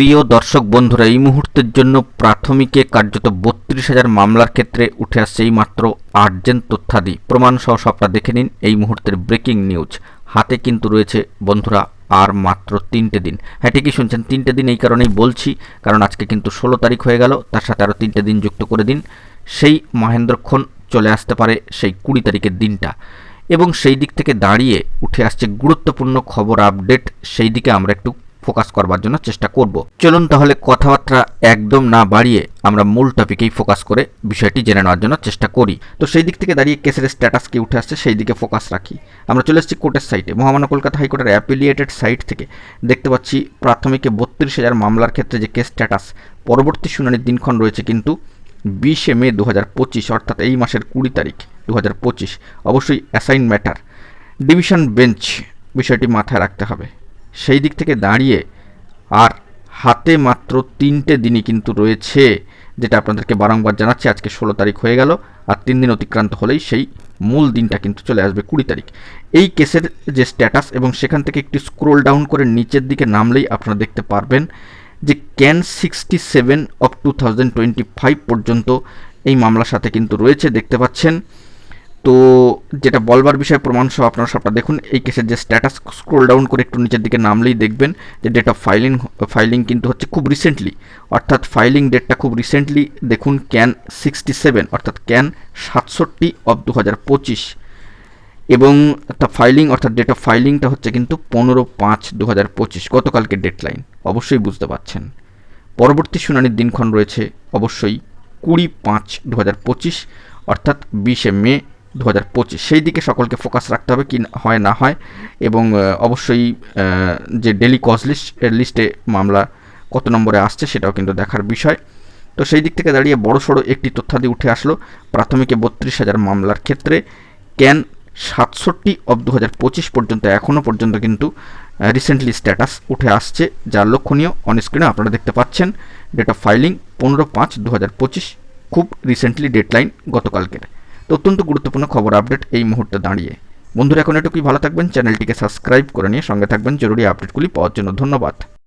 প্রিয় দর্শক বন্ধুরা, এই মুহূর্তের জন্য প্রাথমিকে কার্যত বত্রিশ হাজার মামলার ক্ষেত্রে উঠে আসছে এই মাত্র আর্জেন্ট তথ্যাদি। প্রমাণ সহ সবটা দেখে নিন এই মুহূর্তের ব্রেকিং নিউজ। হাতে কিন্তু রয়েছে বন্ধুরা আর মাত্র তিনটে দিন। হ্যাঁ ঠিকই শুনছেন, তিনটে দিন এই কারণেই বলছি, কারণ আজকে কিন্তু ষোলো তারিখ হয়ে গেল, তার সাথে আরও তিনটে দিন যুক্ত করে দিন। সেই মহেন্দ্রক্ষণ চলে আসতে পারে সেই কুড়ি তারিখের দিনটা। এবং সেই দিক থেকে দাঁড়িয়ে উঠে আসছে গুরুত্বপূর্ণ খবর, আপডেট। সেই দিকে আমরা একটু ফোকাস করবার জন্য চেষ্টা করব। চলুন তাহলে কথাবার্তা একদম না বাড়িয়ে আমরা মূল টপিকেই ফোকাস করে বিষয়টি জেনে নেওয়ার জন্য চেষ্টা করি। তো সেই দিক থেকে দাঁড়িয়ে কেসের স্ট্যাটাস কি উঠে আসছে সেই দিকে ফোকাস রাখি। আমরা চলে এসেছি কোর্টের সাইটে মহামান্য কলকাতা হাইকোর্টের অ্যাপিলিয়েটেড সাইট থেকে। দেখতে পাচ্ছি প্রাথমিকে বত্রিশ হাজার মামলার ক্ষেত্রে যে কেস স্ট্যাটাস পরবর্তী শুনানির দিনক্ষণ রয়েছে কিন্তু বিশে মে দু পঁচিশ, অর্থাৎ এই মাসের কুড়ি তারিখ দু পঁচিশ। অবশ্যই অ্যাসাইন ম্যাটার ডিভিশন বেঞ্চ বিষয়টি মাথায় রাখতে হবে। সেই দিক থেকে দাঁড়িয়ে আর হাতে মাত্র তিনটে দিনই কিন্তু রয়েছে, যেটা আপনাদেরকে বারংবার জানাচ্ছি, আজকে ষোলো তারিখ হয়ে গেল, আর তিন দিন অতিক্রান্ত হলেই সেই মূল দিনটা কিন্তু চলে আসবে কুড়ি তারিখ। এই কেসের যে স্ট্যাটাস এবং সেখান থেকে একটি স্ক্রোল ডাউন করে নিচের দিকে নামলেই আপনারা দেখতে পারবেন যে can sixty seven of two thousand twenty five পর্যন্ত এই মামলার সাথে কিন্তু রয়েছে, দেখতে পাচ্ছেন। তো যেটা বলবার বিষয়ে, প্রমাণ সহ আপনারা সবটা দেখুন। এই কেসের যে স্ট্যাটাস স্ক্রোল ডাউন করে একটু নিচের দিকে নামলেই দেখবেন যে ডেট অফ ফাইলিং ফাইলিং কিন্তু হচ্ছে খুব রিসেন্টলি অর্থাৎ ফাইলিং ডেটটা খুব রিসেন্টলি দেখুন ক্যান সিক্সটি সেভেন অর্থাৎ ক্যান সাতষট্টি অফ দু হাজার পঁচিশ। এবং দ্য ফাইলিং অর্থাৎ ডেট অফ ফাইলিংটা হচ্ছে কিন্তু পনেরো পাঁচ দু হাজার পঁচিশ, গতকালকে ডেডলাইন অবশ্যই বুঝতে পারছেন। পরবর্তী শুনানির দিনক্ষণ রয়েছে অবশ্যই কুড়ি পাঁচ দু হাজার পঁচিশ, অর্থাৎ বিশে মে দু হাজার পঁচিশ। সেই দিকে সকলকে ফোকাস রাখতে হবে কি হয় না হয়। এবং অবশ্যই যে ডেলি কজ লিস্ট লিস্টে মামলা কত নম্বরে আসছে সেটাও কিন্তু দেখার বিষয়। তো সেই দিক থেকে দাঁড়িয়ে বড় সড়ো একটি তথ্যাদি উঠে আসলো। প্রাথমিকে বত্রিশ হাজার মামলার ক্ষেত্রে ক্যান সাতষট্টি অব দু হাজার পঁচিশ পর্যন্ত এখনও পর্যন্ত কিন্তু রিসেন্টলি স্ট্যাটাস উঠে আসছে, যা লক্ষণীয়। অন স্ক্রিনে আপনারা দেখতে পাচ্ছেন ডেট অফ ফাইলিং পনেরো পাঁচ দু খুব রিসেন্টলি ডেডলাইন গতকালকের। অত্যন্ত গুরুত্বপূর্ণ খবর আপডেট এই মুহূর্তে দাঁড়িয়ে। বন্ধুরা, এখন এটুকুই। ভালো থাকবেন। চ্যানেলটিকে সাবস্ক্রাইব করে নিয়ে সঙ্গে থাকবেন। জরুরি আপডেটগুলি পাওয়ার জন্য ধন্যবাদ।